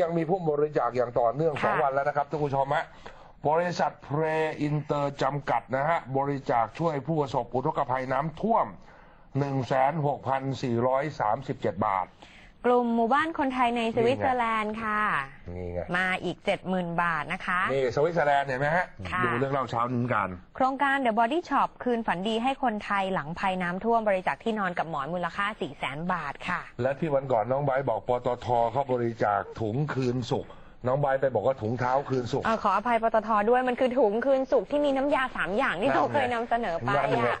ยังมีผู้บริจาคอย่างต่อเนื่องสองค่ะวันแล้วนะครับท่านผู้ชมฮะบริษัทเพรอินเตอร์จำกัดนะฮะ บริจาคช่วยผู้ประสบอุทกภัยน้ำท่วม 16,437 บาท กลุ่มหมู่บ้านคนไทยในสวิตเซอร์แลนด์ค่ะ นี่ไง มาอีก 70,000 บาทนะคะ นี่สวิตเซอร์แลนด์เห็นไหมฮะ ค่ะ ดูเรื่องเล่าเช้านี้กัน โครงการ The Body Shop คืนฝันดีให้คนไทยหลังภัยน้ำท่วมบริจาคที่นอนกับหมอนมูลค่า 400,000 บาทค่ะ และที่วันก่อนน้องไบร์ทบอกปตทเขาบริจาคถุงคืนสุข น้องไบร์ทไปบอกว่าถุงเท้าคืนสุข เออขออภัยปตทด้วยมันคือถุงคืนสุกที่มีน้ำยาสามอย่างที่นั่นเราไงเคยนำเสนอไปนั่นไงอะ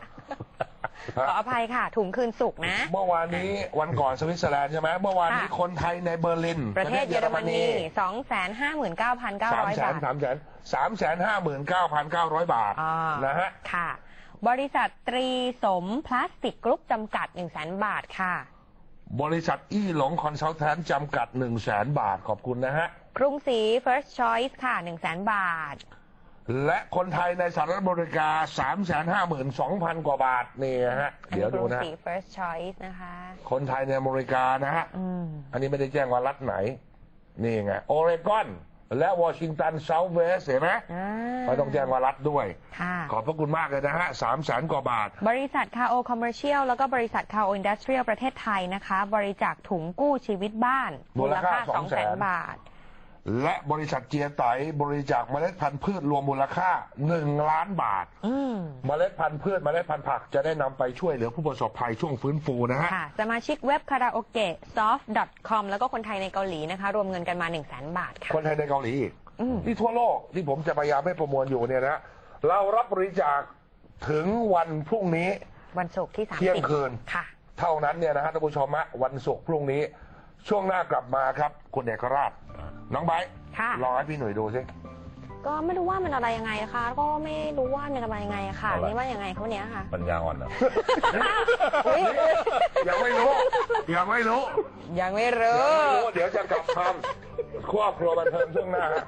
ขออภัยค่ะ ถุงคืนสุกนะ เมื่อวานนี้วันก่อนสวิตเซอร์แลนด์ใช่ไหมเมื่อวานนี้ค่ะคนไทยในเบอร์ลิน ประเทศเยอรมนีสาม259,900แสนบาทสามแสนสามแสนห้าหมื่นเก้าพันเก้าร้อยบาทอ่านะฮะค่ะ บริษัทตรีสมพลาสติกกรุ๊ปจำกัด1 0 0 0 0 0บาทค่ะ บริษัทอี้หลงคอนซัลแทนจำกัด1 0 0 0 0แสนบาทขอบคุณนะฮะกรุงศรี First Choice ค่ะ1 0 0 0 0 0บาท และคนไทยในสหรัฐอเมริกา 3 5 2 0 0 0 กว่าบาทนี่นะฮะอันเดี๋นี้ยวกดูรุงนะศรี First Choice นะคะ คนไทยในอเมริกานะฮะอืมอันนี้ไม่ได้แจ้งว่ารัฐไหน นี่ไงโอเรกอน และวอชิงตันเซาท์เวสเห็นไหมอ่าไม่ต้องแจ้งว่ารัฐด้วยค่ะขอบพระคุณมากเลยนะฮะสามแสนกว่าบาท บริษัทคาโอคอมเมอร์เชียลแล้วก็บริษัทคาโออินดัสเทรียลประเทศไทยนะคะ บริจาคถุงกู้ชีวิตบ้าน มูลค่า2 0 0 0 0 200,000 0บาท และบริษัทเจียไตบริจาคเมล็ดพันธุ์พืชรวมมูลค่า 1 ล้านบาท อืมเมล็ดพันธุ์พืชเมล็ดพันธุ์ผักจะได้นำไปช่วยเหลือผู้ประสบภัยช่วงฟื้นฟูนะฮะ ค่ะ สมาชิกเว็บคาราโอเกะ soft.com แล้วก็คนไทยในเกาหลีนะคะ รวมเงินกันมา 1 0 0 0 0 0บาทค่ะ คนไทยในเกาหลีอีกอืม ที่ทั่วโลกที่ผมจะพยายามให้ประมวลอยู่เนี่ยนะเรารับบริจาคถึงวันพรุ่งนี้ วันศุกร์ที่30เที่ยงคืน ค่ะ เท่านั้นเนี่ยนะฮะท่านผู้ชมฮะวันศุกร์พรุ่งนี้ ช่วงหน้ากลับมาครับ คุณเอกราช น้องไบร์ทค่ะ ลองให้พี่หนุ่ยดูสิ ก็ไม่รู้ว่ามันอะไรยังไงนะคะก็ไม่รู้ว่ามันอะไรยังไงค่ะอะไรนี่ว่ายังไงเขาเนี้ยค่ะ ปัญญาอ่อนเหรอ อุ๊ย ยังไม่รู้ ยังไม่รู้ ยังไม่ยังรู้ไม่รู้ เดี๋ยวจะกลับคำครอบครัวบันเทิงช่วงหน้าฮะ